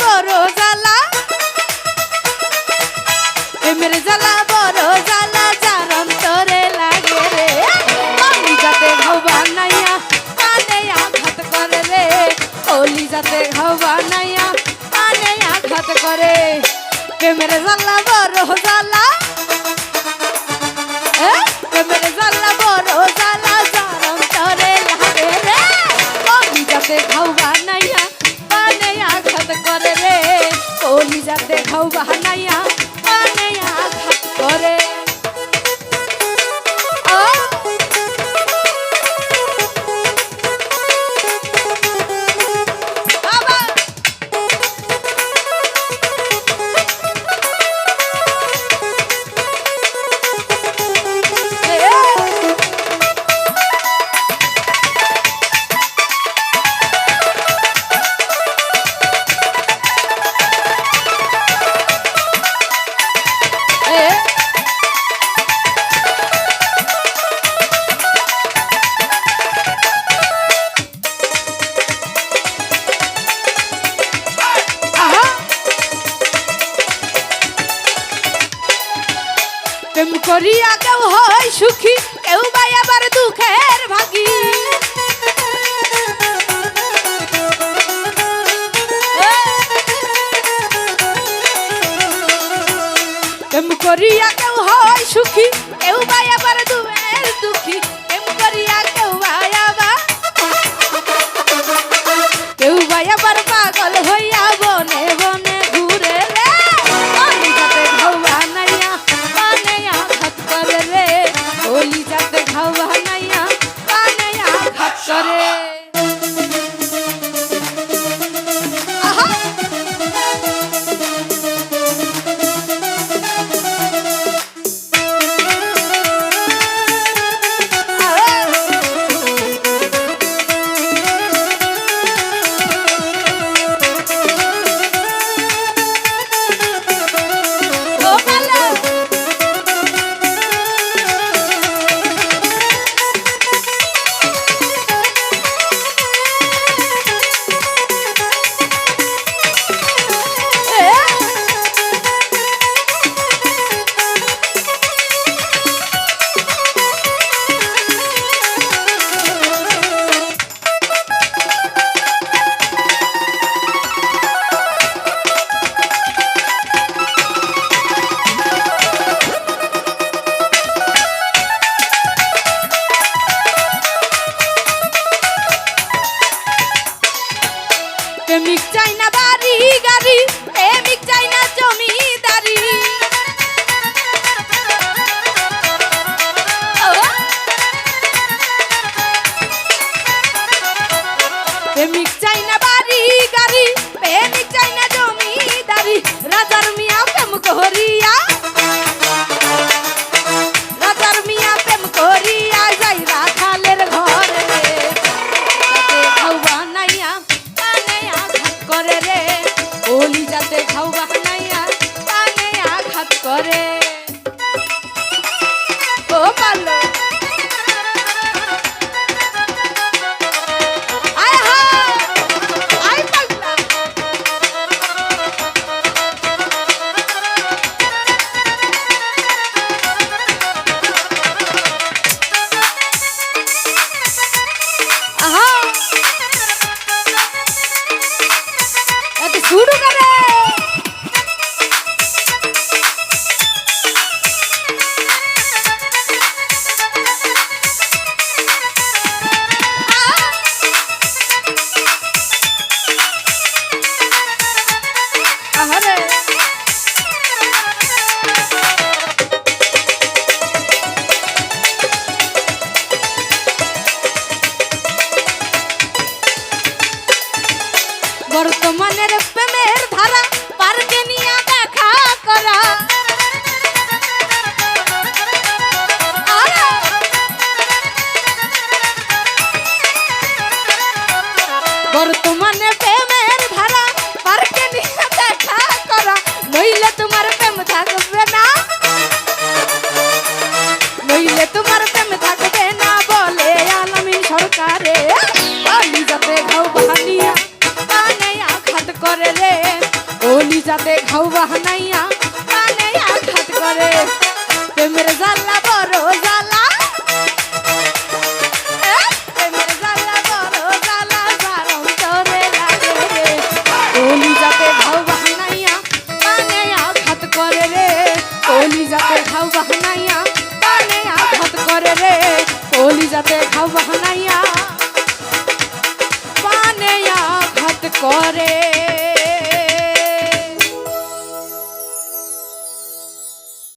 বড় জ্বালা। প্রেমের জ্বালা বড় জ্বালা, যার অন্তরে লাগে রে। অলি যাতে ঘবা নাইয়া কানে আঘাত করে রে। অলি যাতে ঘবা নাইয়া কানে আঘাত করে। প্রেমের জ্বালা বড় জ্বালা বানাইয়া করিয়া কেউ হয় সুখী কেউ বাই আবার দুঃখের ভাগি। করিয়া কেউ হয় সুখী বর্তমানের প্রেমের করে গলি যাতে ঘাউ বাহানাইয়া কানে আঘাত করে। প্রেমের